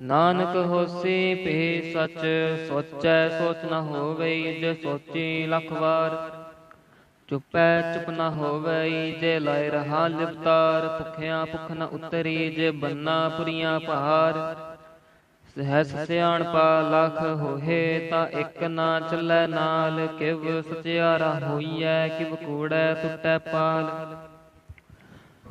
ਨਾਨਕ ਹੋਸੀ ਭੀ ਸੱਚ, ਸੋਚੈ ਸੋਚ ਨ ਹੋਵੇ ਜੇ ਸੋਚੀ ਲੱਖ ਵਾਰ। ਚੁੱਪੈ ਚੁੱਪ ਨ ਹੋਵੇ ਜੇ ਲਾਇ ਰਹਾ ਲਿਪਤਾਰ, ਭੁਖਿਆ ਭੁਖ ਨ ਉਤਰੀ ਜੇ ਬੰਨਾ ਪੁਰੀਆਂ ਭਾਰ ਸਹਿਸ ਸਿਆਣਪਾ ਲਖ ਹੋਏ ਤਾਂ ਇੱਕ ਨਾ ਚੱਲੈ ਨਾਲ, ਕਿਵ ਸਚਿਆਰਾ ਹੋਈਐ, ਕਿਵ ਕੂੜੈ ਟੁੱਟੈ ਪਾਲ।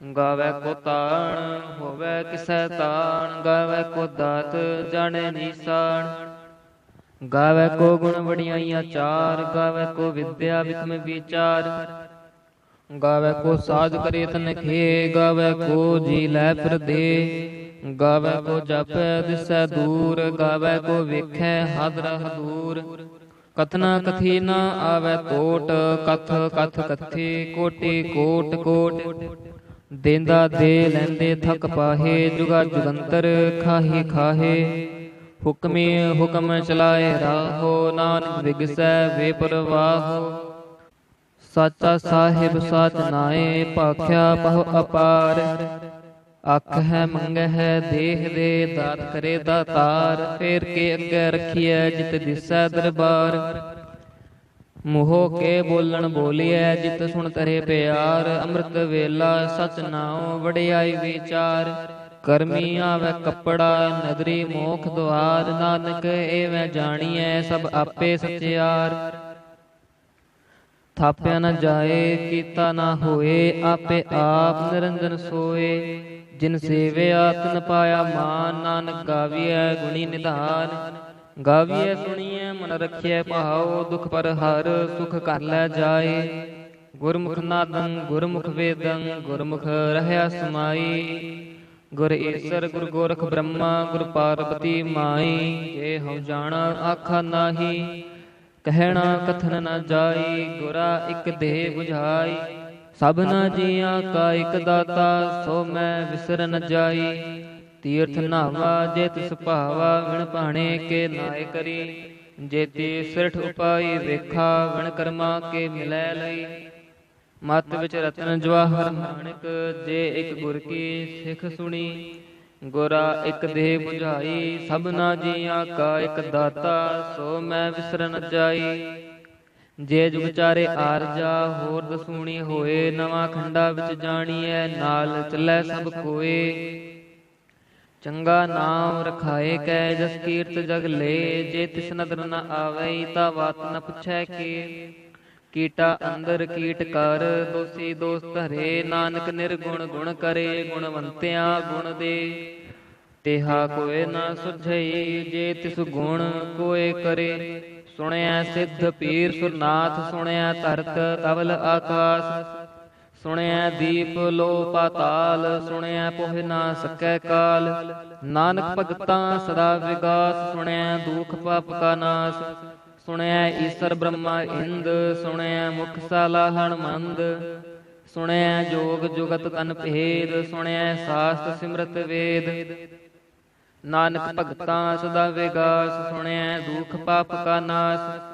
ਗਾਵੇ ਕੋ ਤਾਣ, ਹੋਵੇ ਕਿਸੈ ਤਾਣ, ਗਾਵੇ ਕੋ ਦਾਤ, ਜਾਣੇ ਨੀਸਾਨ ਗਾਵੇ ਕੋ ਗੁਣ ਵਡਿਆਈਆਂ ਚਾਰ, ਗਾਵੇ ਕੋ ਵਿਦਿਆ ਵਿਖਮ ਵਿਚਾਰ। ਗਾਵੇ ਕੋ ਸਾਧ ਕਰੇ ਤਨ ਖੇ, ਗਾਵੇ ਕੋ ਜੀ ਲੈ ਪਰਦੇ ਗਾਵੇ ਕੋ ਜਪੈ ਦਿਸੈ ਦੂਰ, ਗਾਵੇ ਕੋ ਵੇਖੈ ਹਦਰ ਦੂਰ। ਕਥਨਾ ਕਥੀ ਨਾ ਆਵੇ ਕੋਟ, ਕਥ ਕਥ ਕਥੀ, ਕੋਟੀ ਕੋਟ ਕੋਟ। ਦੇਂਦਾ ਦੇ ਲੈਂਦੇ ਥਕ ਪਾਹੇ ਜੁਗਾ ਜੁਗੰਤਰ ਖਾਹੀ ਖਾਹੇ। ਹੁਕਮੇ ਹੁਕਮ ਚਲਾਏ ਰਾਹੋ ਨਾਨਕ ਵਿਗਸੈ ਵੇ ਪਰਵਾਹੋ। ਸਾਚਾ ਸਾਹਿਬ ਸਾਚ ਨਾਏ ਭਾਖਿਆ ਬਹੁ ਅਪਾਰ। ਅੱਖ ਹੈ ਮੰਗ ਹੈ ਦੇਹ ਦੇ ਦਾਤ ਕਰੇ ਦਾਤਾਰ। ਫੇਰ ਕੇ ਅੱਗੇ ਰਖੀਐ ਜਿਤ ਦਿਸੈ ਦਰਬਾਰ। ਮੋਹ ਕੇ ਬੋਲਣ ਬੋਲੀਐ, ਜਿਤ ਸੁਣ ਤਰੇ ਪਿਆਰ, ਅੰਮ੍ਰਿਤ ਵੇਲਾ ਸਚ ਨਾਉ ਵਡਿਆਈ ਵਿਚਾਰ। ਕਰਮੀ ਆਵੇ ਕੱਪੜਾ, ਨਦਰੀ ਮੋਖ ਦੁਆਰ, ਨਾਨਕ ਏਵੇਂ ਜਾਣੀਐ ਸਭ ਆਪੇ ਸਚਿਆਰ। ਥਾਪਿਆ ਨਾ ਜਾਏ, ਕੀਤਾ ਨਾ ਹੋਏ, ਆਪੇ ਆਪ ਨਿਰੰਜਨ ਸੋਏ। ਜਿਨ ਸੇਵਿਆ, ਤਿਨ ਪਾਇਆ ਮਾਨ, ਨਾਨਕ ਗਾਵੀਐ ਗੁਣੀ ਨਿਧਾਨ। ਗਾਵੀਐ ਸੁਣੀਐ, ਮਨ ਰਖਿਐ ਭਾਉ, ਦੁਖ ਪਰ ਹਰ ਸੁਖ ਕਰ ਲੈ ਜਾਏ। ਗੁਰਮੁਖ ਨਾਦੰ, ਗੁਰਮੁਖ ਵੇਦੰ, ਗੁਰਮੁਖ ਰਹਿਆ ਸਮਾਈ। ਗੁਰ ਈਸਰ, ਗੁਰ ਗੋਰਖ ਬ੍ਰਹਮਾ, ਗੁਰ ਪਾਰਵਤੀ ਮਾਈ। ਜੇ ਹਉ ਜਾਣਾ, ਆਖਾ ਨਾਹੀ, ਕਹਿਣਾ ਕਥਨ ਨਾ ਜਾਈ, ਗੁਰਾ ਇਕ ਦੇਹ 부ਝਾਈ ਸਭਨਾ ਜੀਆਂ ਕਾ ਇਕ ਦਾਤਾ, ਸੋ ਮੈਂ ਵਿਸਰ ਨ ਜਾਈ। ਤੀਰਥ ਨਾਵਾ ਜੇ ਤਿਸ ਭਾਵਾ ਵਿਣ ਭਾਣੇ ਕੇ ਨਾਇ ਕਰੀ। ਜੇਤੀ ਸਿਰਠ ਉਪਾਈ ਵੇਖਾ ਵਿਣ ਕਰਮਾ ਕੇ ਮਿਲੈ ਲਈ। ਮਤ ਵਿੱਚ ਰਤਨ ਜਵਾਹਰ ਮਾਣਕ ਜੇ ਇਕ ਗੁਰ ਕੀ ਸਿੱਖ ਸੁਣੀ। ਗੁਰਾ ਇਕ ਦੇਹ 부ਝਾਈ ਸਭਨਾ ਜੀਆਂ ਕਾ ਇਕ ਦਾਤਾ ਸੋ ਮੈਂ ਵਿਸਰ ਨ ਜਾਈ। ਜੇ ਜੁਗ ਚਾਰੇ ਆਰਜਾ ਹੋਰ ਦਸੂਣੀ ਹੋਏ ਨਵਾਂ ਖੰਡਾ ਵਿੱਚ ਜਾਣੀਐ ਨਾਲ ਚੱਲੈ ਸਭ ਕੋਏ। ਚੰਗਾ ਨਾਮ ਰਖਾਏ ਕੈ, ਜਸ ਕੀਰਤ ਜਗ ਲੇ, ਜੇ ਤਿਸ ਨਦਰ ਨ ਆਵਈ ਤਾ ਬਾਤ ਨ ਪੁੱਛੈ ਕੀ। ਕੀਟਾ ਅੰਦਰ ਕੀਟ ਕਰ, ਦੋਸੀ ਦੋਸ ਧਰੇ, ਨਾਨਕ ਨਿਰਗੁਣ ਗੁਣ ਕਰੇ, ਗੁਣਵੰਤਿਆ ਗੁਣ ਦੇ। ਤੇਹਾ ਕੋਏ ਨਾ ਸੁਝਈ, ਜੇ ਤਿਸ ਗੁਣ ਕੋਏ ਕਰੇ। ਸੁਣਿਆ ਸਿੱਧ ਪੀਰ ਸੁਰਨਾਥ, ਸੁਣਿਆ ਧਰਤ ਤਵਲ ਆਕਾਸ। ਸੁਣਿਆ ਦੀਪ ਲੋ ਪਾਤਾਲ, ਸੁਣਿਆ ਪੋਹਿ ਨਾ ਸਕੈ ਕਾਲ। ਨਾਨਕ ਭਗਤਾਂ ਸਦਾ ਵਿਗਾਸ, ਸੁਣਿਆ ਦੁਖ ਪਾਪ ਕਾ ਨਾਸ। ਸੁਣਿਆ ਈਸਰ ਬ੍ਰਹਮਾ ਇੰਦ, ਸੁਣਿਆ ਮੁਖ ਸਾਲਾ ਹਨਮੰਦ। ਸੁਣਿਆ ਜੋਗ ਜੁਗਤ ਤਨ ਭੇਦ, ਸੁਣਿਆ ਸਾਸਤ ਸਿਮਰਤ ਵੇਦ। ਨਾਨਕ ਭਗਤਾਂ ਸਦਾ ਵਿਗਾਸ, ਸੁਣਿਆ ਦੁਖ ਪਾਪ ਕਾ ਨਾਸ।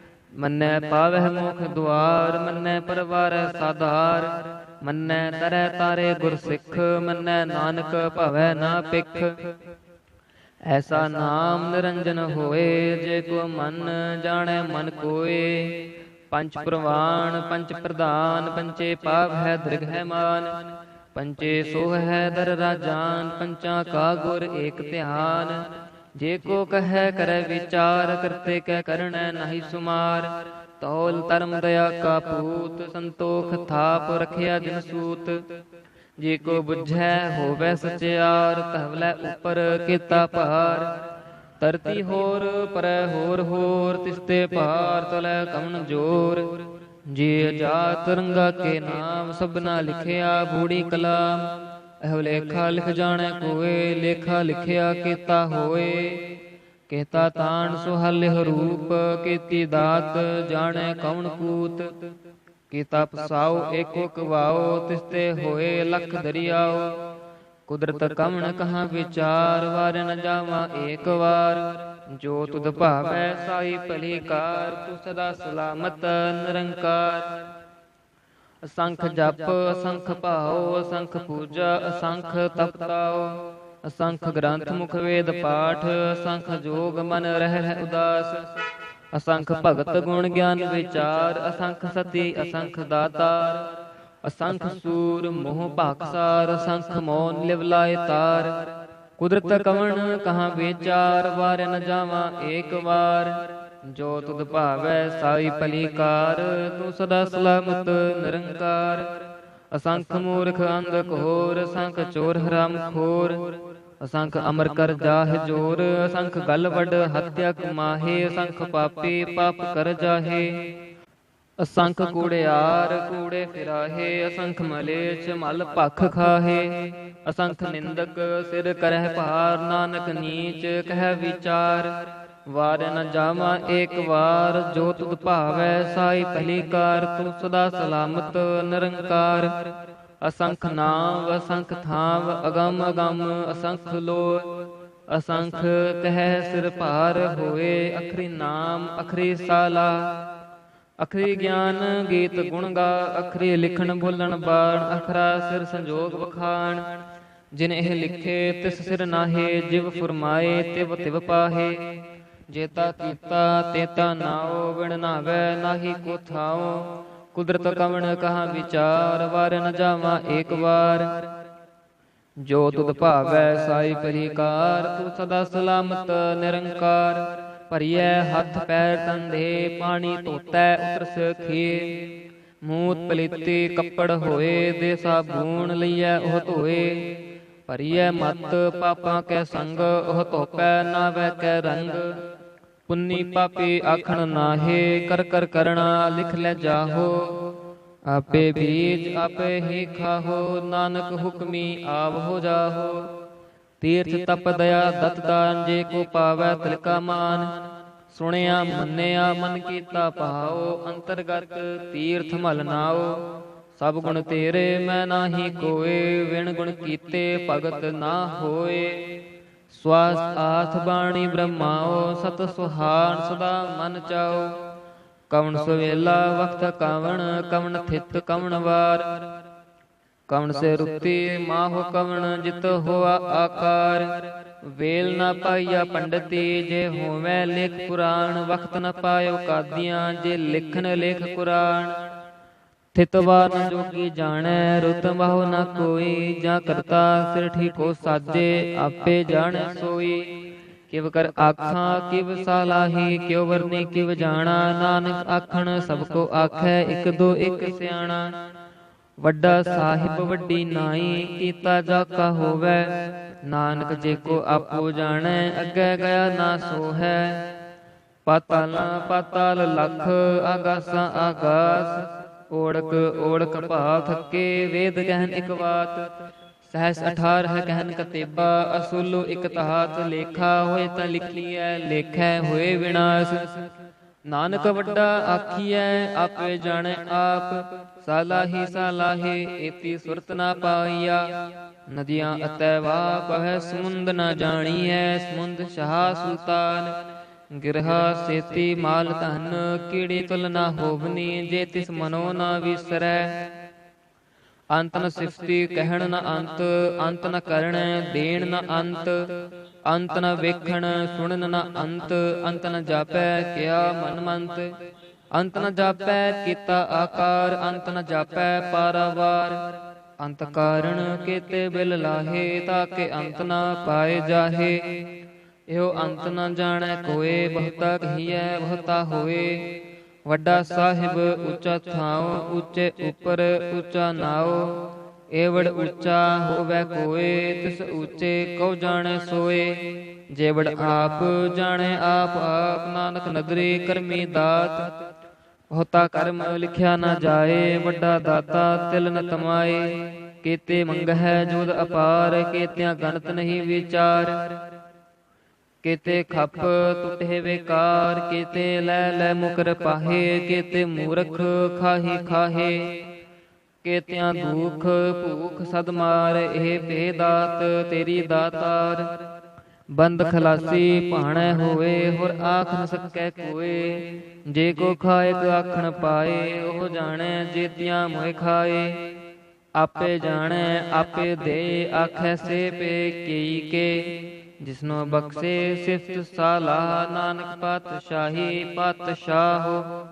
ਮੰਨੈ ਪਾਵਹਿ ਮੁਖ ਦੁਆਰ, ਮੰਨੈ ਪਰਵਾਰੈ ਸਾਧਾਰ, ਮੰਨੈ ਤਰੈ ਤਾਰੇ ਗੁਰ ਸਿੱਖ, ਮੰਨੈ ਨਾਨਕ ਭਵੈ ਨਾ ਪਿਖ ਐਸਾ ਨਾਮ ਨਿਰੰਜਨ ਹੋਏ, ਜੇ ਕੋ ਮਨ ਜਾਣੈ ਮਨ ਕੋਏ। ਪੰਜ ਪ੍ਰਵਾਨ ਪੰਜ ਪ੍ਰਧਾਨ, ਪੰਚੇ ਪਾਵ ਹੈ ਦ੍ਰਿਗ ਹੈ ਮਾਨ। ਪੰਚੇ ਸੋਹ ਹੈ ਦਰ ਰਾਜਾਨ, ਪੰਚਾਂ ਕਾ ਗੁਰ ਏਕ ਧਿਆਨ। ਜੇ ਕੋ ਕਹੈ ਕਰੈ ਵਿਚਾਰ, ਕਰਤੇ ਕੈ ਕਰਣੈ ਨਹੀਂ ਸੁਮਾਰ। ਤੌਲ ਧਰਮ ਦਇਆ ਕਾ ਪੂਤ, ਸੰਤੋਖ ਥਾਪ ਰਖਿਆ ਦਿਨ ਸੂਤ। ਜੇ ਕੋ ਬੁਝੈ ਹੋਵੈ ਸਚਿਆਰ ਤਵਲੇ ਉਪਰ ਕੀਤਾ ਭਾਰ। ਧਰਤੀ ਹੋਰ, ਪਰੈ ਹੋਰ ਹੋਰ, ਤਿਸਤੇ ਭਾਰ, ਤਲੈ ਕਮਨ ਜੋਰ। ਜੇ ਜਾਤ ਰੰਗਾ ਕੇ ਨਾਮ, ਸਭਨਾ ਲਿਖਿਆ ਬੂੜੀ ਕਲਾਮ। ਇਹੋ ਲੇਖਾ ਲਿਖ ਜਾਣੈ ਕੋਏ ਲੇਖਾ ਲਿਖਿਆ ਕੀਤਾ ਹੋਏ। ਕੇਤਾ ਤਾਣ ਸੁਹਲਿ ਰੂਪ ਕੀਤੀ ਦਾਤ ਜਾਣੈ ਕੌਣ ਕੂਤ। ਕੀਤਾ ਪਸਾਉ ਏਕੋ ਕਵਾਓ ਤਿਸਤੇ ਹੋਏ ਲਖ ਦਰਿਆਓ। ਕੁਦਰਤ ਕਵਣ ਕਹਾ ਵਿਚਾਰ ਵਾਰ ਨ ਜਾਵਾ ਏਕ ਵਾਰ। ਜੋ ਤੁਧ ਭਾਵੈ ਸਾਈ ਭਲੀ ਕਾਰ ਤੂੰ ਸਦਾ ਸਲਾਮਤ ਨਿਰੰਕਾਰ। ਅਸੰਖ ਜਪ ਅਸੰਖ ਭਾਉ ਅਸੰਖ ਪੂਜਾ ਅਸੰਖ ਤਪਤਾਉ ਅਸੰਖ ਗ੍ਰੰਥ ਮੁਖ ਵੇਦ ਪਾਠ ਅਸੰਖ ਜੋਗ ਮਨ ਰਹਿ ਉਦਾਸ ਅਸੰਖ ਭਗਤ ਗੁਣ ਗਿਆਨ ਵਿਚਾਰ ਅਸੰਖ ਸਤੀ ਅਸੰਖ ਦਾਤਾਰ ਅਸੰਖ ਸੂਰ ਮੋਹ ਭਾਕਸਾਰ ਅਸੰਖ ਮੋਨ ਲਿਵ ਲਾਏ ਤਾਰ ਕੁਦਰਤ ਕਵਣ ਕਹਾ ਵਿਚਾਰ ਵਾਰ ਨ ਜਾਵਾ ਏਕ ਵਾਰ ਜੋ ਤੁਧ ਭਾਵੈ ਸਾਈ ਭਲੀ ਕਾਰ ਤੂੰ ਸਦਾ ਸਲਾਮਤ, ਨਿਰੰਕਾਰ। ਅਸੰਖ ਮੂਰਖ ਅੰਧ ਘੋਰ ਅਸੰਖ ਚੋਰ ਹਰਾਮ ਖੋਰ। ਅਸੰਖ ਅਮਰ ਕਰ ਜਾਹ ਜੋਰ, ਅਸੰਖ ਗਲ ਵੱਡ ਹਤਿਆ ਕਮਾਹੇ, ਅਸੰਖ ਪਾਪੀ ਪਾਪ ਕਰ ਜਾਹੇ। ਅਸੰਖ ਕੂੜਿਆਰ ਕੂੜੇ ਫਿਰਾਹੇ, ਅਸੰਖ ਮਲੇਚ ਮਲ ਭਖ ਖਾਹੇ। ਅਸੰਖ ਨਿੰਦਕ ਸਿਰ ਕਰਹਿ ਭਾਰ, ਨਾਨਕ ਨੀਚ ਕਹਿ ਵਿਚਾਰ। ਵਾਰ ਨ ਜਾਵਾ, ਏਕ ਵਾਰ ਜੋ ਤੁਧ ਭਾਵੈ ਸਾਈ ਭਲੀ ਕਾਰ ਤੂੰ ਸਦਾ ਸਲਾਮਤ ਨਿਰੰਕਾਰ। ਅਸੰਖ ਨਾਮ, ਅਸੰਖ ਥਾਵ ਅਗੰਮ ਅਗੰਮ, ਅਸੰਖ ਲੋ ਅਸੰਖ ਕਹਿ ਸਿਰ ਭਾਰ ਹੋਏ, ਅਖਰੀ ਨਾਮ, ਅਖਰੀ ਸਾਲਾ। ਅਖਰੀ ਗਿਆਨ ਗੀਤ ਗੁਣ ਗਾ, ਅਖਰੀ ਲਿਖਣ ਬੋਲਣ ਬਾਣ, ਅਖਰਾ ਸਿਰ ਸੰਜੋਗ ਵਖਾਣ। ਜਿਨ ਇਹ ਲਿਖੇ, ਤਿਸ ਸਿਰ ਨਾਹੇ, ਜਿਵ ਫਰਮਾਏ, ਤਿਵ ਤਿਵ ਪਾਹੇ। ਜੇਤਾ ਕੀਤਾ ਤੇਤਾ ਨਾਉ ਵਿਣ ਨਾਵੇ ਨਾਹੀ ਕੋ ਥਾਉ। ਕੁਦਰਤ ਕਵਣ ਕਹਾ ਵਿਚਾਰ, ਵਾਰ ਨ ਜਾਵਾ ਏਕ ਵਾਰ। ਜੋ ਤੁਧ ਭਾਵੈ ਸਾਈ ਪਰਿਕਾਰ, ਤੂੰ ਸਦਾ ਸਲਾਮਤ, ਨਿਰੰਕਾਰ। ਭਰੀਐ ਹੱਥ ਪੈਰ ਤੰਦੇ ਪਾਣੀ ਧੋਤੈ ਉਤਰ ਸਖੀ ਮੂਤ ਪਲੀਤੀ ਕੱਪੜ ਹੋਏ, ਦੇ ਸਾਬੂਣ ਲਈਐ ਉਹ ਧੋਏ। ਭਰੀਐ ਮਤ ਪਾਪਾਂ ਕੈ ਸੰਗ, ਉਹ ਧੋਪੈ ਨਾ ਵੈ ਕੈ ਰੰਗ। ਪੁੰਨੀ ਪਾਪੀ ਆਖਣ ਨਾਹੇ ਕਰ ਕਰ ਕਰਣਾ ਲਿਖ ਲੈ ਜਾਹੋ। ਆਪੇ ਬੀਜ ਆਪੇ ਹੀ ਖਾਹੋ ਨਾਨਕ ਹੁਕਮੀ ਆਪ ਹੋ ਜਾਹੋ। ਤੀਰਥ ਤਪ ਦਇਆ ਦਤ ਦਾਨ ਜੇ ਕੋ ਪਾਵੈ ਤਿਲਕਾ ਮਾਨ। ਸੁਣਿਆ ਮੰਨਿਆ ਮਨ ਕੀਤਾ ਭਾਉ ਅੰਤਰਗਤ ਤੀਰਥ ਮਲ ਨਾਉ। ਸਭ ਗੁਣ ਤੇਰੇ ਮੈਂ ਨਾਹੀ ਕੋਏ। ਵਿਣ ਗੁਣ ਕੀਤੇ ਭਗਤ ਨਾ ਹੋਏ। ਸਵਾਸ ਆਥ ਬਾਣੀ ਬ੍ਰਹਮਾਓ, ਸਤ ਸੁਹਾਨ ਸਦਾ ਮਨ ਚਾਓ। ਕਵਣ ਸਵੇਲਾ ਵਖਤ ਕਵਣ ਕਵਣ ਥਿਤ ਕਵਣ ਵਾਰ। ਕਵਣ ਸੇ ਰੁਕਤੀ ਮਾਹੁ ਕਵਣ, ਜਿਤ ਹੋਆ ਆਕਾਰ। ਵੇਲ ਨਾ ਪਾਈਆ ਪੰਡਤੀ, ਜੇ ਹੋਵੇ ਲਿਖ ਪੁਰਾਣ ਵਕਤ ਨਾ ਪਾਇਓ ਕਾਦੀਆਂ, ਜੇ ਲਿਖਨ ਲੇਖ ਕੁਰਾਨ। ਥਿਤਵਾ ਨ ਜੋਗੀ ਜਾਣੈ ਰੁਤ ਮਹੁ ਨ ਕੋਈ ਜਾਂ ਕਰਤਾ ਸਿਰ ਠੀਕੋ ਸਾਜੇ ਆਪੇ ਜਾਣੈ ਸੋਈ। ਕਿਵ ਕਰ ਆਖਾਂ ਕਿਵ ਸਾਲਾਹੀ ਕਿਉ ਵਰਨੇ ਕਿਵ ਜਾਣਾ। ਨਾਨਕ ਆਖਣ ਸਭ ਕੋ ਆਖੈ ਇਕ ਦੋ ਇਕ ਸਿਆਣਾ। ਵੱਡਾ ਸਾਹਿਬ ਵੱਡੀ ਨਾਈ ਕੀਤਾ ਜਾ ਕਾ ਹੋਵੈ। ਨਾਨਕ ਜੇ ਕੋ ਆਪੋ ਜਾਣੈ ਅੱਗੇ ਗਿਆ ਨਾ ਸੋ ਹੈ ਪਾਤਾਲ ਪਾਤਾਲ ਲਖ ਆਗਾਸਾਂ। ਆਗਾਸ। ਓੜਕ ਓੜਕ ਭਾਲ ਥੱਕੇ, ਵੇਦ ਕਹਿਨ ਇਕ ਬਾਤ ਸਹਸ 18 ਕਹਿਨ ਕਤੇਬਾ, ਅਸੂਲੋ ਇਕ ਤਹਾਤ ਲੇਖਾ ਹੋਏ ਤਾਂ ਲਿਖ ਲੇਖੈ ਹੋਏ ਵਿਨਾਸ਼ ਨਾਨਕ ਵੱਡਾ ਆਖੀਐ, ਆਪੇ ਜਾਣੈ ਆਪ, ਸਾਲਾਹੀ ਸਾਲਾਹੇ, ਏਤੀ ਸੁਰਤ ਨਾ ਪਾਈਆ। ਨਦੀਆਂ ਅਤੈ ਵਾ ਕਹੈ ਸਮੁੰਦ ਨਾ ਜਾਣੀਐ, ਸਮੁੰਦ ਸ਼ਾਹ ਸੁਲਤਾਨ। ਗਿਰਹਾ ਸੇਤੀ ਮਾਲ ਧਨ, ਕੀੜੀ ਤੁਲ ਨਾ ਹੋਵਨੀ, ਜੇ ਤਿਸ ਮਨੋ ਨਾ ਵਿਸਰੈ। ਅੰਤ ਨ ਸਿਫਤੀ ਕਹਿਣ ਨ ਅੰਤ ਅੰਤ ਨ ਕਰਣ, ਦੇਣ ਨ ਅੰਤ। ਅੰਤ ਨ ਵੇਖਣ, ਸੁਣਨ ਨ ਅੰਤ ਅੰਤ ਨ ਜਾਪੈ, ਕਿਆ ਮਨ ਮੰਤ। ਅੰਤ ਨ ਜਾਪੈ, ਕੀਤਾ ਆਕਾਰ, ਅੰਤ ਨ ਜਾਪੈ, ਪਾਰਾਵਾਰ। ਅੰਤ ਕਾਰਣ ਕੀਤੇ ਬਿਲ ਲਾਹੇ, ਤਾਂ ਕਿ ਅੰਤ ਨ ਪਾਏ ਜਾਹੇ। ਇਹੋ ਅੰਤ ਨ ਜਾਣੈ ਕੋਏ ਬਹੁਤਾ ਕਹੀਐ ਬਹੁਤਾ ਹੋਏ ਵੱਡਾ ਸਾਹਿਬ ਉੱਚਾ ਥਾਉ ਉੱਚੇ ਉੱਪਰ ਉੱਚਾ ਨਾਉ। ਏਵੜ ਉੱਚਾ ਹੋਵੇ ਕੋਏ ਤਿਸ ਉੱਚੇ ਕਉ ਜਾਣੈ ਸੋਏ। ਜੇਵੜ ਆਪ ਜਾਣੈ ਆਪ ਆਪ ਨਾਨਕ ਨਦਰੀ ਕਰਮੀ ਦਾਤ। ਬਹੁਤਾ ਕਰਮ ਲਿਖਿਆ ਨਾ ਜਾਏ ਵੱਡਾ ਦਾਤਾ ਤਿਲ ਨ ਤਮਾਏ ਕੀਤੇ ਮੰਗਹਿ ਜੋਦ ਅਪਾਰ ਕੀਤਿਆਂ ਗਣਤ ਨਹੀਂ ਵਿਚਾਰ। ਕੀਤੇ ਖੱਪ ਟੁੱਟੇ ਵੇਕਾਰ ਕੀਤੇ ਲੈ ਲੈ ਮੁਕਰ ਪਾਹੇ ਕੀਤੇ ਮੂਰਖ ਖਾਹੀ ਖਾਹੇ ਕੀਤਿਆਂ ਦੁਖ ਭੂਖ ਸਦ ਮਾਰ ਇਹ ਬੇਦਾਤ ਤੇਰੀ ਦਾਤਾਰ। ਬੰਦ ਖਲਾਸੀ ਭਾਣੈ ਹੋਏ ਹੋਰ ਆਖ ਨ ਸਕੈ ਕੋਏ। ਜੇ ਕੋ ਖਾਇਕ ਆਖਣ ਪਾਏ ਉਹ ਜਾਣੈ ਜੇਤਿਆਂ ਮੋਇ ਖਾਏ। ਆਪੇ ਜਾਣੈ ਆਪੇ ਦੇ ਆਖੈ ਸੇ ਪੇ ਕੀ। ਕੇ। ਜਿਸਨੋ ਬਖਸ਼ੇ ਸਿਫਤ ਸਾਲਾਹ ਨਾਨਕ ਪਾਤਸ਼ਾਹੀ ਪਾਤਸ਼ਾਹੋ।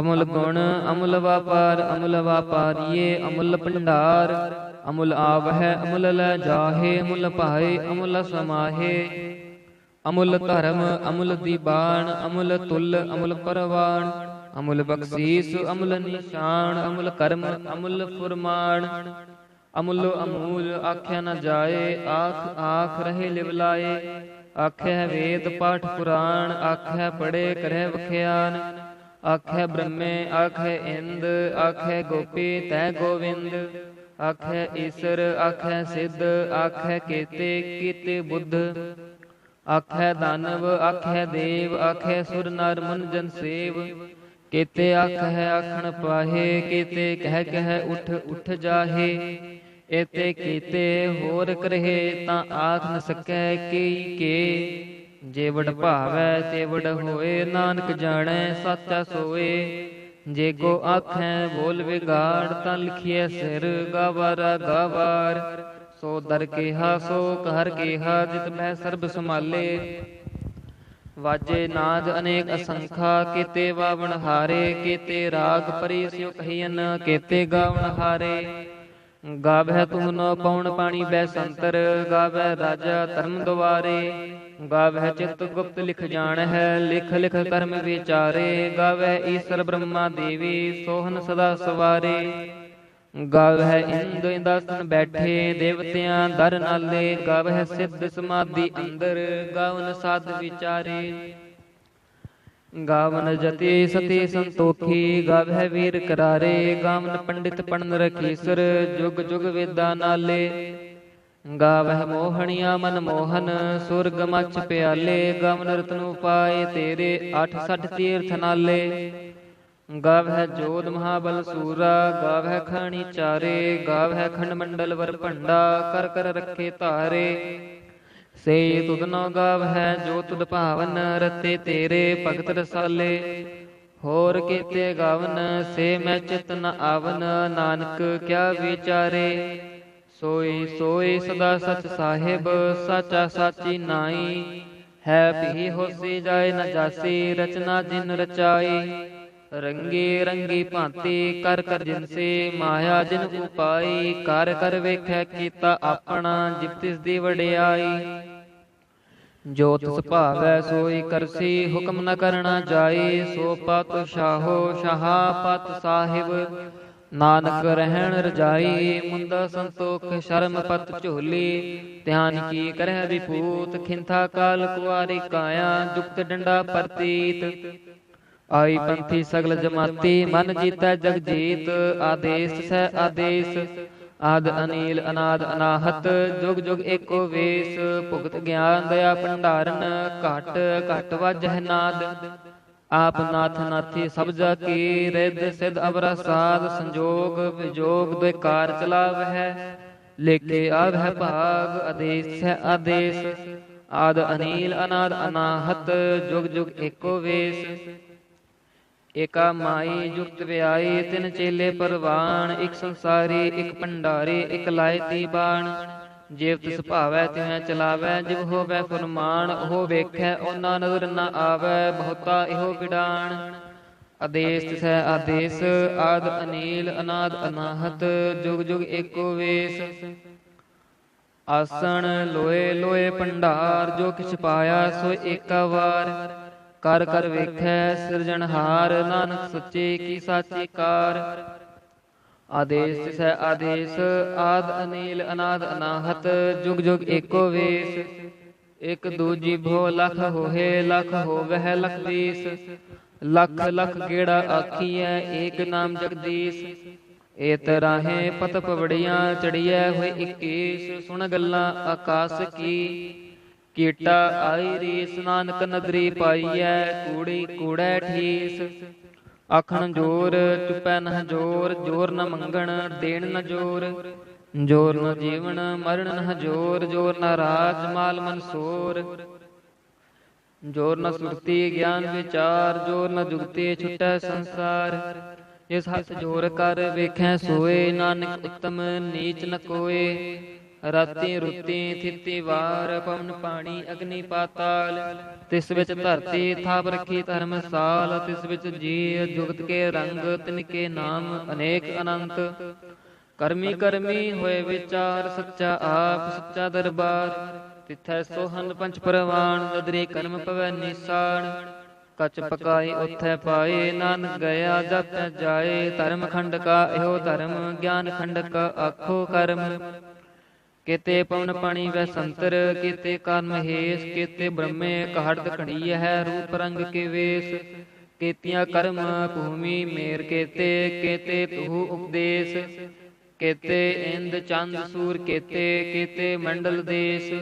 ਅਮੁਲ ਗੁਣ, ਅਮੁਲ ਵਾਪਾਰ, ਅਮੁਲ ਵਾਪਾਰੀਏ, ਅਮੁਲ ਭੰਡਾਰ। ਅਮੁਲ ਆਵਹਿ, ਅਮੁਲ ਲੈ ਜਾਹੇ, ਅਮੁਲ ਭਾਏ, ਅਮੁਲ ਸਮਾਹੇ। ਅਮੁਲ ਧਰਮ, ਅਮੁਲ ਦੀਬਾਨ, ਅਮੁਲ ਤੁਲ, ਅਮੁਲ ਪਰਵਾਨ। ਅਮੁਲ ਬਖਸ਼ੀਸ, ਅਮੁਲ ਨਿਸ਼ਾਨ, ਅਮੁਲ ਕਰਮ, ਅਮੁਲ ਫੁਰਮਾਨ। ਅਮੁੱਲ ਅਮੂਲ ਆਖਿਆ ਨ ਜਾਏ ਆਖ ਆਖ ਰਹੇ ਲਿਵ ਲਾਏ ਆਖਿਆ ਵੇਦ ਪਾਠ ਪੁਰਾਣ ਆਖਿਆ ਪੜੇ ਕਰਹਿ ਵਖਿਆਨ। ਆਖਿਆ ਬ੍ਰਹਮੇ ਆਖਿਆ ਇੰਦ ਆਖਿਆ ਗੋਪੀ ਤੈ ਗੋਵਿੰਦ। ਆਖਿਆ ਈਸ਼ਰ ਆਖਿਆ ਸਿੱਧ ਆਖਿਆ ਕੀਤੇ ਕੀਤੇ ਬੁੱਧ। ਆਖਿਆ ਦਾਨਵ ਆਖਿਆ ਦੇਵ ਆਖਿਆ ਸੁਰ ਨਰ ਮਨ ਜਨ ਸੇਵ। ਕੀਤੇ ਹੈ ਆਖਣ ਪਾਹੇ, ਕੀਤੇ ਕਹਿ ਕਹਿ ਉਠ ਉਠ ਜਾਹੇ। ਇਤੇ ਕੀਤੇ ਹੋਰ ਕਰਹਿ ਤਾਂ ਆਖ ਨ ਸਕੈ ਕੀ ਕੇ। ਜੇ ਵਡ ਭਾਵੈ ਤੇ ਵਡ ਹੋਏ, ਨਾਨਕ ਜਾਣੈ, ਸਾਚਾ ਸੋਏ। ਜੇ ਕੋ ਆਖੈ ਬੋਲ ਵਿਗਾੜ, ਤਾਂ ਲਿਖਿਐ ਸਿਰ ਗਾਵਾਰ ਗਾਵਾਰ। ਸੋ ਦਰ ਕੇਹਾ, ਸੋ ਘਰ ਕੇਹਾ, ਜਿਤ ਮੈਂ ਸਰਬ ਸੰਭਾਲੇ। ਵਾਜੇ ਨਾਦ ਅਨੇਕ ਅਸੰਖਾ, ਕੀਤੇ ਵਾਵਣ ਹਾਰੇ, ਕੀਤੇ ਰਾਗ ਪਰੀ ਸਿਉ ਕਹੀਨ ਕੀਤੇ ਗਾਵਣ ਹਾਰੇ। ਗਾਵਹਿ ਤੁਮ ਨੋ ਪਉਣ ਪਾਣੀ ਬੈ ਸੰਤਰ, ਗਾਵਹਿ ਰਾਜਾ ਧਰਮ ਦੁਆਰੇ। ਗਾਵਹਿ ਚਿਤ ਗੁਪਤ ਲਿਖ ਜਾਣ ਹੈ ਲਿਖ ਲਿਖ ਕਰਮ ਵਿਚਾਰੇ। ਗਾਵਹਿ ਈਸ਼ਰ ਬ੍ਰਹਮਾ ਦੇਵੀ, ਸੋਹਨ ਸਦਾ ਸਵਾਰੇ। ਗਾਵਹਿ ਇੰਦ ਇੰਦਾਸਨ ਬੈਠੇ ਦੇਵਤਿਆਂ ਦਰ ਨਾਲੇ ਗਾਵਹਿ ਸਿੱਧ ਸਮਾਧੀ ਅੰਦਰ, ਗਵਨ ਸਾਧ ਵਿਚਾਰੇ। ਗਾਵਨ ਜਤੀ ਸਤੀ ਸੰਤੋਖੀ ਗਾਵਹਿ ਵੀਰ ਕਰਾਰੇ, ਗਾਵਨ ਪੰਡਿਤ ਪੜਨ ਰਖੀਸਰ, ਜੁਗ ਜੁਗ ਵੇਦਾਂ ਨਾਲੇ। ਗਾਵਹਿ ਮੋਹਣੀਆਂ ਮਨ ਮੋਹਨ, ਸੁਰਗ ਮਚ ਪਿਆਲੇ, ਗਾਵਨ ਰਤਨ ਉਪਾਏ ਤੇਰੇ 68 ਤੀਰਥ ਨਾਲੇ। ਗਾਵਹਿ ਜੋਧ ਮਹਾਬਲ ਸੂਰਾ, ਗਾਵਹਿ ਖਾਣੀ ਚਾਰੇ ਗਾਵ ਹੈ ਖੰਡ ਮੰਡਲ ਵਰ ਭੰਡਾ, ਕਰ ਕਰ ਰੱਖੇ ਧਾਰੇ। ਸੇ ਤੁਧ ਨ ਗਾਵਹਿ ਜੋ ਤੁਧ ਭਾਵਨ ਰਤੇ ਤੇਰੇ, ਭਗਤ ਰਸਾਲੇ। ਹੋਰ ਕੀਤੇ ਗਾਵਨ ਸੇ ਮੈਂ ਚਿਤ ਨ ਆਵਨ, ਨਾਨਕ ਕਿਆ ਵਿਚਾਰੇ। ਸੋਈ ਸੋਈ ਸਦਾ ਸਚ ਸਾਹਿਬ, ਸਾਚਾ ਸਾਚੀ ਨਾਈ। ਹੈ ਭੀ ਹੋਸੀ ਜਾਏ ਨ ਜਾਸੀ, ਰਚਨਾ ਜਿਨ ਰਚਾਈ। ਰੰਗੇ ਰੰਗੀ ਭਾਂਤੀ ਕਰ ਕਰ ਜਿਨਸੇ ਮਾਇਆ ਜਿਨ ਉਪਾਈ, ਕਰ ਕਰ ਵੇਖੈ ਕੀਤਾ ਆਪਣਾ ਜਿਵ ਤਿਸ ਦੀ ਵਡਿਆਈ। ਜੋ ਤਿਸ ਭਾਵੈ ਸੋਈ ਕਰਸੀ, ਹੁਕਮ ਨ ਕਰਣਾ ਜਾਈ, ਸੋ ਪਤ ਸ਼ਾਹੋ ਸ਼ਾਹਾ ਪਤ ਸਾਹਿਬ। ਨਾਨਕ ਰਹਿਣ ਰਜਾਈ, ਮੁੰਦਾ ਸੰਤੋਖ ਸ਼ਰਮ ਪਤ ਝੋਲੀ। ਧਿਆਨ ਕੀ ਕਰਹਿ ਵਿਪੂਤ ਖਿੰਥਾ ਕਾਲ ਕੁਆਰੀ ਕਾਇਆ, ਜੁਗਤ ਡੰਡਾ ਪ੍ਰਤੀਤ। ਆਈ ਪੰਥੀ ਸਗਲ ਜਮਾਤੀ, ਮਨ ਜੀਤੈ ਜਗ ਜੀਤ, ਆਦੇਸ ਸਹਿ ਆਦੇਸ, ਆਦ ਅਨੀਲ ਅਨਾਦ ਅਨਾਹਤ, ਜੁਗ ਜੁਗ ਏਕੋ ਵੇਸ, ਭੁਗਤ ਗਿਆਨ ਦਇਆ ਭੰਡਾਰਨ, ਘਟ ਘਟ ਵਜਹ ਨਾਦ, ਆਪ ਨਾਥ ਨਾਥੀ ਸਭ ਜਾ ਕੀ, ਰਿੱਧ ਸਿਧ ਅਵਰਾ ਸਾਧ, ਸੰਜੋਗ ਵਿਜੋਗ ਦੁਇ ਕਾਰ ਚਲਾਵਹਿ ਲੇਕੇ ਆਵਹਿ ਭਾਗ, ਆਦੇਸ ਹੈ ਆਦੇਸ, ਆਦ ਅਨੀਲ ਅਨਾਦ ਅਨਾਹਤ, ਜੁਗ ਜੁਗ ਏਕੋ ਵੇਸ ਏਕਾ ਮਾਈ ਜੁਗਤ ਵਿਆਈ ਤਿਨ ਚੇਲੇ ਪਰਵਾਨ, ਇਕ ਸੰਸਾਰੀ, ਇੱਕ ਭੰਡਾਰੀ, ਇਕ ਲਾਇਤੀ ਬਾਣ। ਜਿਵ ਤਿਸ ਭਾਵੈ ਤਿਵੇਂ ਚਲਾਵੈ, ਜਿਵ ਹੋਵੈ ਫਰਮਾਨ, ਉਹ ਵੇਖੈ ਉਹਨਾਂ ਨਜ਼ਰ ਨ ਆਵੈ, ਬਹੁਤਾ ਇਹੋ ਵਿਡਾਣ। ਆਦੇਸ ਤਿਸੈ ਆਦੇਸ, ਆਦ ਅਨੀਲ, ਅਨਾਦ ਅਨਾਹਤ, ਜੁਗ ਜੁਗ ਏਕੋ ਵੇਸ। ਆਸਣ ਲੋਏ ਲੋਏ ਭੰਡਾਰ, ਜੋ ਕਿਛ ਪਾਇਆ ਸੋ ਏਕਾ ਵਾਰ। ਕਰ ਕਰ ਵੇਖੈ ਸਿਰਜਣਹਾਰ ਨਾਨਕ ਸੱਚੇ ਕੀ ਸਾਚੀ ਕਾਰ। ਆਦੇਸ ਤਿਸੈ ਆਦੇਸ, ਆਦ ਅਨੀਲ ਅਨਾਦ ਅਨਾਹਤ, ਜੁਗ ਜੁਗ ਏਕੋ ਵੇਸ। ਇਕ ਦੂਜੀ ਭੋ ਲਖ ਹੋਏ ਲਖ ਹੋਵਹਿ ਲਖ ਵੀਸ ਲਖ ਲਖ ਗੇੜਾ ਆਖੀਐ, ਏਕ ਨਾਮ ਜਗਦੀਸ਼। ਏ ਤਰਾਹੇ ਪਤ ਪਵੜੀਆਂ, ਚੜੀਐ ਹੋਏ ਇਕੀਸ। ਸੁਣ ਗੱਲਾਂ ਆਕਾਸ ਕੀ। ਕੀਟਾ ਆਈ ਰੀਸ ਨਾਨਕ ਨਦਰੀ ਪਾਈਐ, ਕੂੜੀ ਕੂੜੈ ਠੀਸ। ਆਖਣ ਜੋਰ, ਚੁਪੈ ਨਹ ਜੋਰ ਜੋਰ ਨ ਮੰਗਣ, ਦੇਣ ਨ ਜੋਰ। ਜੋਰ ਨ ਜੀਵਨ, ਮਰਨ ਨ ਜੋਰ ਜੋਰ ਨ ਰਾਜ, ਮਾਲ ਮਨਸੂਰ ਜੋਰ ਨ ਸੁਰਤੀ, ਗਿਆਨ ਵਿਚਾਰ, ਜੋਰ ਨ ਜੁਗਤੀ, ਛੁਟੈ ਸੰਸਾਰ। ਇਸ ਹੱਥ ਜੋਰ ਕਰ, ਵੇਖੈ ਸੋਏ, ਨਾਨਕ ਉਤਮ ਨੀਚ ਨ ਕੋਏ। ਰਾਤੀ ਰੁੱਤੀ ਥਿੱਤੀ ਵਾਰ ਪਵਨ ਪਾਣੀ ਅਗਨੀ ਪਾਤਾਲ। ਤਿਸ ਵਿੱਚ ਧਰਤੀ ਥਾਪ ਰਖੀ ਧਰਮਸਾਲ ਤਿਸ ਵਿੱਚ ਜੀ ਜੁਗਤ ਕੇ ਰੰਗ, ਤਿਨ ਕੇ ਨਾਮ ਅਨੇਕ ਅਨੰਤ। ਕਰਮੀ ਕਰਮੀ ਹੋਏ ਵਿਚਾਰ, ਸੱਚਾ ਆਪ, ਸੱਚਾ ਦਰਬਾਰ। ਤਿਥੈ ਸੋਹਨ ਪੰਚ ਪ੍ਰਵਾਨ ਨਦਰੀ ਕਰਮ ਪਵੈ ਨਿਸਾਨ ਕਚ ਪਕਾਈ ਉਥੈ ਪਾਏ, ਨਾਨਕ ਗਿਆ ਜਪ ਜਾਏ। ਧਰਮ ਖੰਡ ਕਾ ਇਹੋ ਧਰਮ, ਗਿਆਨ ਖੰਡ ਕਾ ਆਖੋ ਕਰਮ। ਕੇਤੇ ਪਵਨ ਪਾਣੀ ਵੈ ਸੰਤਰ ਕੇਤੇ ਕਾਨ ਮਹੇਸ਼ ਕੇਤੇ ਬ੍ਰਹਮੇ ਕਹੜਦ ਘੜੀ ਹੈ ਰੂਪ ਰੰਗ ਕੇ ਵੇਸ। ਕੇਤੀਆਂ ਕਰਮ ਭੂਮੀ ਮੇਰ ਕੇਤੇ ਕੇਤੇ ਤੂ ਉਪਦੇਸ਼। ਕੇਤੇ ਇੰਦ ਚੰਦ ਸੂਰ ਕੇਤੇ ਕੇਤੇ ਮੰਡਲ ਦੇਸ਼।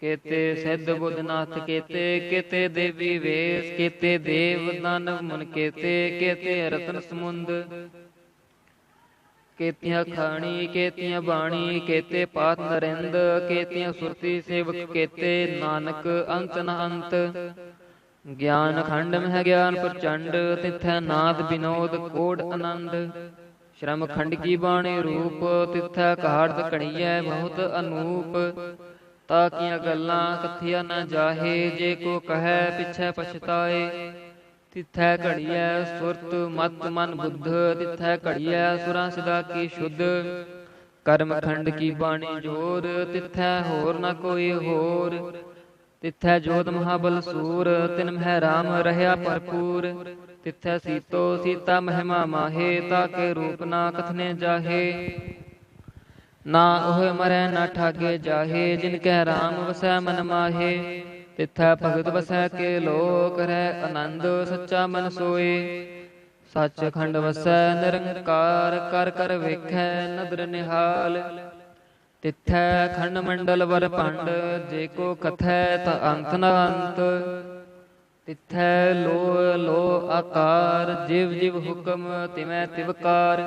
ਕੇਤੇ ਸਿੱਧ ਬੁੱਧਨਾਥ ਕੇਤੇ ਕੇਤੇ ਦੇਵੀ ਵੇਸ। ਕੇਤੇ ਦੇਵ ਦਾਨਵ ਮਨ ਕੇਤੇ ਕੇਤੇ ਰਤਨ ਸਮੁੰਦ। ਕੇਤੀਆਂ ਖਾਣੀ, ਕੇਤੀਆਂ ਬਾਣੀ, ਕੇਤੇ ਪਾਤ ਨਰਿੰਦ, ਕੇਤੀਆਂ ਸੁਰਤੀ ਸੇਵਕ, ਕੇਤੇ ਨਾਨਕ, ਅੰਤ ਨ ਅੰਤ। ਗਿਆਨ ਖੰਡ ਮਹਿ ਗਿਆਨ ਪ੍ਰਚੰਡ, ਤਿਥੈ ਨਾਦ ਬਿਨੋਦ ਕੋਡ ਆਨੰਦ। ਸ਼ਰਮ ਖੰਡ ਕੀ ਬਾਣੀ ਰੂਪ, ਤਿਥੈ ਕਹਾੜਤ ਘੜੀਐ ਬਹੁਤ ਅਨੂਪ। ਤਾ ਕੀਆਂ ਗੱਲਾਂ ਕਥਿਆ ਨਾ ਜਾਹੇ, ਜੇ ਕੋ ਕਹੈ ਪਿਛੈ ਪਛਤਾਏ। ਤਿਥੈ ਘੜੀਐ ਸੁਰਤ ਮਤ ਮਨ ਬੁੱਧ, ਤਿਥੈ ਘੜੀਐ ਸੁਰਾਂ ਸਦਾ ਕੀ ਸ਼ੁੱਧ। ਕਰਮ ਖੰਡ ਕੀ ਬਾਣੀ ਜੋਰ, ਤਿਥੈ ਹੋਰ ਨ ਕੋਈ ਹੋਰ। ਤਿਥੈ ਜੋਤ ਮਹਾਬਲ ਸੂਰ, ਤਿਨ ਮਹਿ ਰਾਮ ਰਹਿਆ ਭਰਪੂਰ। ਤਿਥੈ ਸੀਤੋ ਸੀਤਾ ਮਹਿਮਾ ਮਾਹੇ ਤਾਕੇ ਰੂਪ ਨਾ ਕਥਨੇ ਜਾਹੇ। ਨਾ ਉਹ ਮਰੈ ਨਾ ਠਾਗੇ ਜਾਹੇ, ਜਿਨ ਕੈ ਰਾਮ ਵਸੈ ਮਨ ਮਾਹੇ। ਤਿਥੈ ਭਗਤ ਵਸੈ ਕੇ ਲੋਕ ਰਹਿ ਆਨੰਦ ਸੱਚਾ ਮਨ ਸੋਏ। ਸੱਚ ਖੰਡ ਵਸੈ ਨਿਰੰਕਾਰ, ਕਰ ਕਰ ਵੇਖੈ ਨਦਰ ਨਿਹਾਲ। ਤਿਥੈ ਖੰਡ ਮੰਡਲ ਵਰ ਪੰਡ ਜੇ ਕੋ ਕਥੈ ਤ ਅੰਤ ਨ ਅੰਤ। ਤਿਥੈ ਲੋ ਲੋ ਆਕਾਰ, ਜਿਵ ਜਿਵ ਹੁਕਮ ਤਿਮੈ ਤਿਵਕਾਰ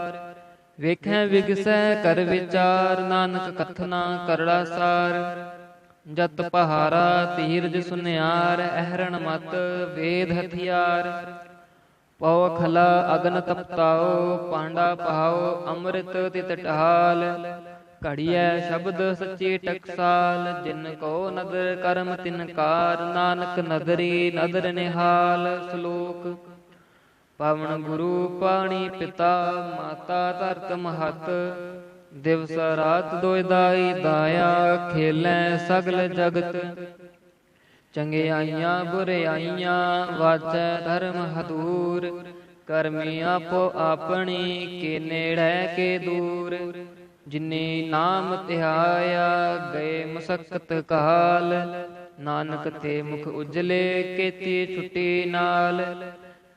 ਵੇਖੈ ਵਿਗਸੈ ਕਰ ਵਿਚਾਰ, ਨਾਨਕ ਕਥਨਾ ਕਰੜਾ ਸਾਰ। ਜਤ ਪਹਾਰਾ ਤੀਰਜ ਸੁਨਿਆਰ ਅਹਰਣ ਮਤ ਵੇਦ ਹਥਿਆਰ। ਪਉ ਖਲਾ ਅਗਨ ਤਪਤਾਓ ਪਾਂਡਾ ਪਹਾਓ ਅੰਮ੍ਰਿਤ ਤਿਤ ਢਾਲ। ਘੜੀਐ ਸ਼ਬਦ ਸੱਚੀ ਟਕਸਾਲ। ਜਿਨ ਕੋ ਨਦਰ ਕਰਮ ਤਿਨਕਾਰ ਨਾਨਕ ਨਦਰੀ ਨਦਰ ਨਿਹਾਲ ਸ਼ਲੋਕ। ਪਵਨ ਗੁਰੂ ਪਾਣੀ ਪਿਤਾ ਮਾਤਾ ਧਰਤ ਮਹਤ। ਦਿਵਸ ਰਾਤ ਦੋਇ ਦਾਈ ਦਾਇਆ, ਖੇਲੈ ਸਗਲ ਜਗਤ। ਚੰਗਿਆਈਆਂ, ਬੁਰਿਆਈਆਂ, ਵਾਚੈ ਧਰਮ ਹਦੂਰ। ਕਰਮੀ ਆਪੋ ਆਪਣੀ, ਕੇ ਨੇੜੇ, ਕੇ ਦੂਰ। ਜਿਨੇ ਨਾਮ ਧਿਆਇਆ ਗਏ ਮਸਕਤ ਕਾਲ। ਨਾਨਕ ਤੇ ਮੁਖ ਉਜਲੇ, ਕੀਤੀ ਛੁੱਟੀ ਨਾਲ।